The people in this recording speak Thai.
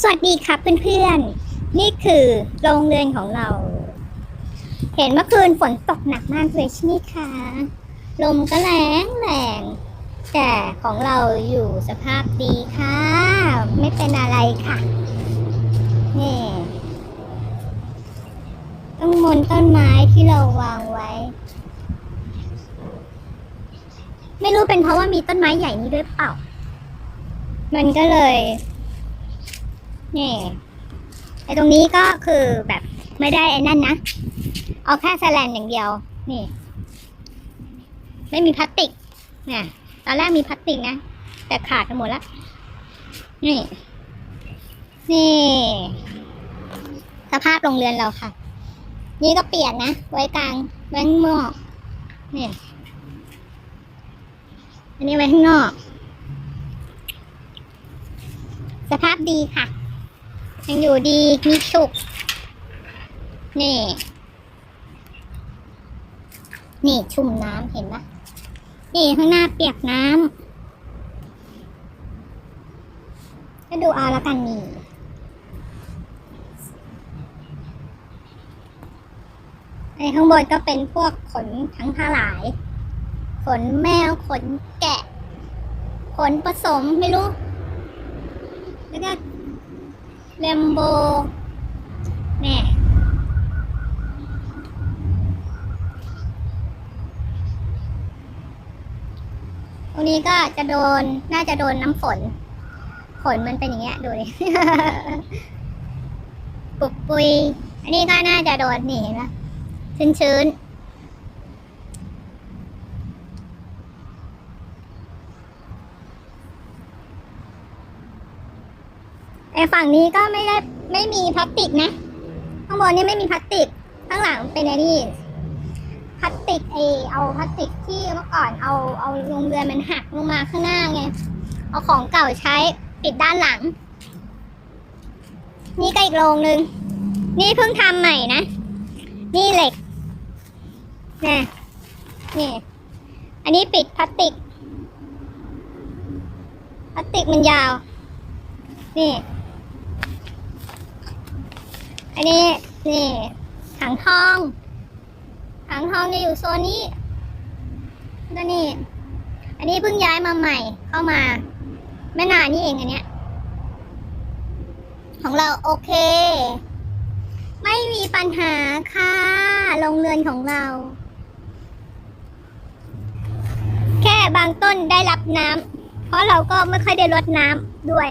สวัสดีครับเพื่อนๆ นี่คือโรงเรือนของเรา เห็นเมื่อคืนฝนตกหนักมากเลยใช่ไหมคะ ลมก็แรงแรง แต่ของเราอยู่สภาพดีค่ะ ไม่เป็นอะไรค่ะนี่ต้นมนต้นไม้ที่เราวางไว้ ไม่รู้เป็นเพราะว่ามีต้นไม้ใหญ่นี้ด้วยเปล่า มันก็เลย นี่ไอตรงนี้ก็คือแบบไม่ได้ไอ้นั่นนะ เอาแค่แสแลนอย่างเดียว นี่ ไม่มีพลาสติก เนี่ย ตอนแรกมีพลาสติกนะ แต่ขาดไปหมดแล้ว นี่ นี่ สภาพโรงเรือนเราค่ะ นี่ก็เปลี่ยนนะ ไว้กลาง ไว้ข้างนอกนี่อันนี้ไว้ข้างนอก สภาพดีค่ะ ยังอยู่ดีมีสุกนี่ นี่ชุ่มน้ำเห็นปะนี่ข้างหน้าเปียกน้ำก็ดูเอาแล้วกันนี่ไอ้ข้างบนก็เป็นพวกขนทั้งทลาย ขนแมวขนแกะ ขนผสมไม่รู้ แล้วก็ เลมโบเนี่ยตรงนี้ก็จะโดน น่าจะโดนน้ำฝนฝนมันเป็นอย่างเงี้ย ดูดิ ปุกปุย อันนี้ก็น่าจะโดนนี่เห็นไหมชื้นชื้นๆ ไอฝั่งนี้ก็ไม่ได้ไม่มีพลาสติกนะ ข้างบนนี่ไม่มีพลาสติก ข้างหลังเป็นไอ้นี่พลาสติกเอเอาพลาสติกที่เมื่อก่อนเอาเอาโรงเรือนมันหักลงมาข้างหน้าไง เอาของเก่าใช้ปิดด้านหลัง นี่ก็อีกโรงหนึ่งนี่เพิ่งทำใหม่นะ นี่เหล็กนี่นี่ อันนี้ปิดพลาสติก พลาสติกมันยาว นี่ อันนี้นี่ถังทองถังทองจะอยู่โซนนี้แล้วนี่ อันนี้เพิ่งย้ายมาใหม่ เข้ามา ไม่นานนี่เองอันเนี้ย ของเราโอเค ไม่มีปัญหาค่ะโรงเรือนของเรา แค่บางต้นได้รับน้ำเพราะเราก็ไม่ค่อยได้รดน้ำด้วย